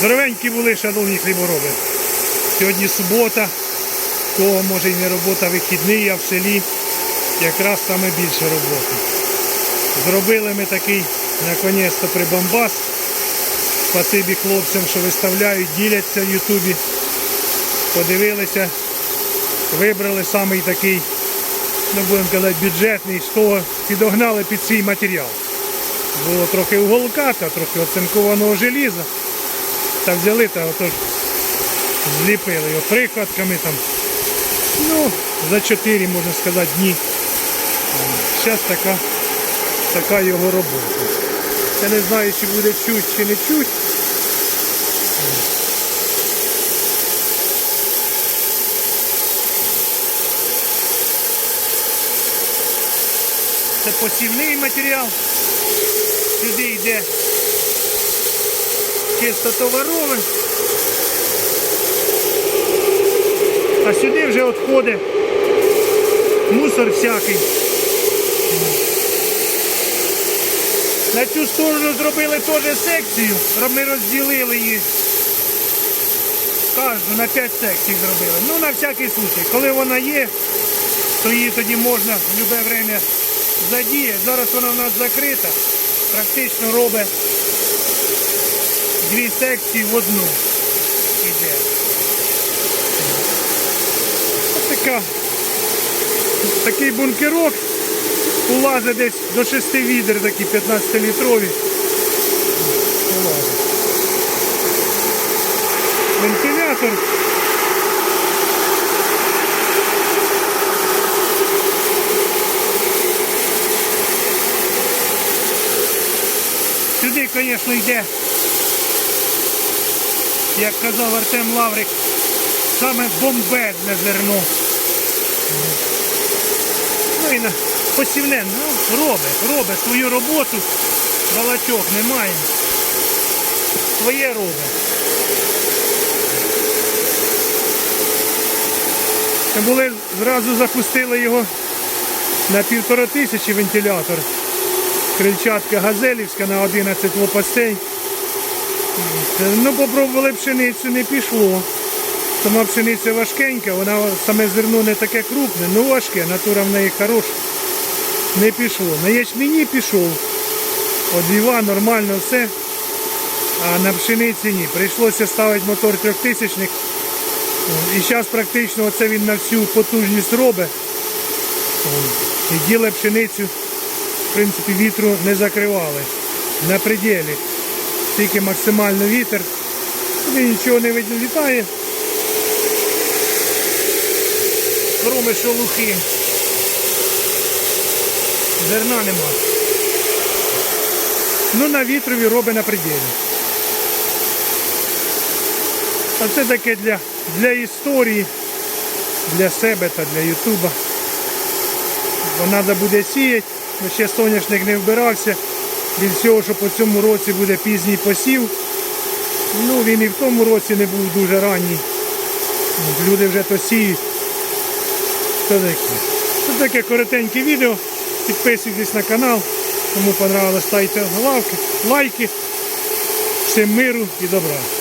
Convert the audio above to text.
Здоровенькі були, шановні хлібороби. Сьогодні субота, кого може і не робота вихідний, а в селі якраз саме більше роботи. Зробили ми такий наконець-то прибамбас. Спасибі хлопцям, що виставляють, діляться в Ютубі. Подивилися, вибрали самий такий, ну будемо казати, бюджетний, з того підогнали під свій матеріал. Було трохи уголка, та трохи оцинкованого желіза. Та взяли та отож зліпили його прикладками там. Ну, за 4, можна сказати, дні. Зараз така, така його робота. Я не знаю, чи буде чуть, чи не чуть. Це посівний матеріал. Сюди йде чисто товарове. А сюди вже відходить мусор всякий. На цю сторону зробили теж секцію, ми розділили її. Кожну на 5 секцій зробили. Ну на всякий случай. Коли вона є, то її тоді можна в будь-яке время задіяти. Зараз вона в нас закрита, практично робить дві секції в одну. Іде. Ось така, такий бункерок улазить десь до 6 відер, такі 15-літрові. Улазить. Вентилятор. Сюди, звісно, йде, як казав Артем Лаврик, саме бомбезне зерно. Ну і на посівне, ну, робить, робить свою роботу, балачок немає. Своє робить. Були, зразу запустили його на півтора тисячі вентилятор. Крильчатка Газелівська на 11 лопастей. Ну, попробували пшеницю, не пішло. Сама пшениця важкенька, вона саме зерно не таке крупне, ну важке, натура в неї хороша. Не пішло. На ячмені пішов. Одвіва, нормально все. А на пшениці ні. Прийшлося ставити мотор трьохтисячник. І зараз практично оце він на всю потужність робить. І діле пшеницю, в принципі, вітру не закривали. На пределі. Тільки максимально вітер. Тобі нічого не вилітає. Кроме шолухи. Зерна нема. Ну на вітрові робить на пределі. А це таке для, для історії, для себе та для Ютуба. Бо треба буде сіяти, ще соняшник не вбирався. Від всього, що по цьому році буде пізній посів. Ну він і в тому році не був дуже ранній. Люди вже то сіють. Це таке. Коротеньке відео. Підписуйтесь на канал. Кому понравилось, ставте лайки. Всім миру і добра.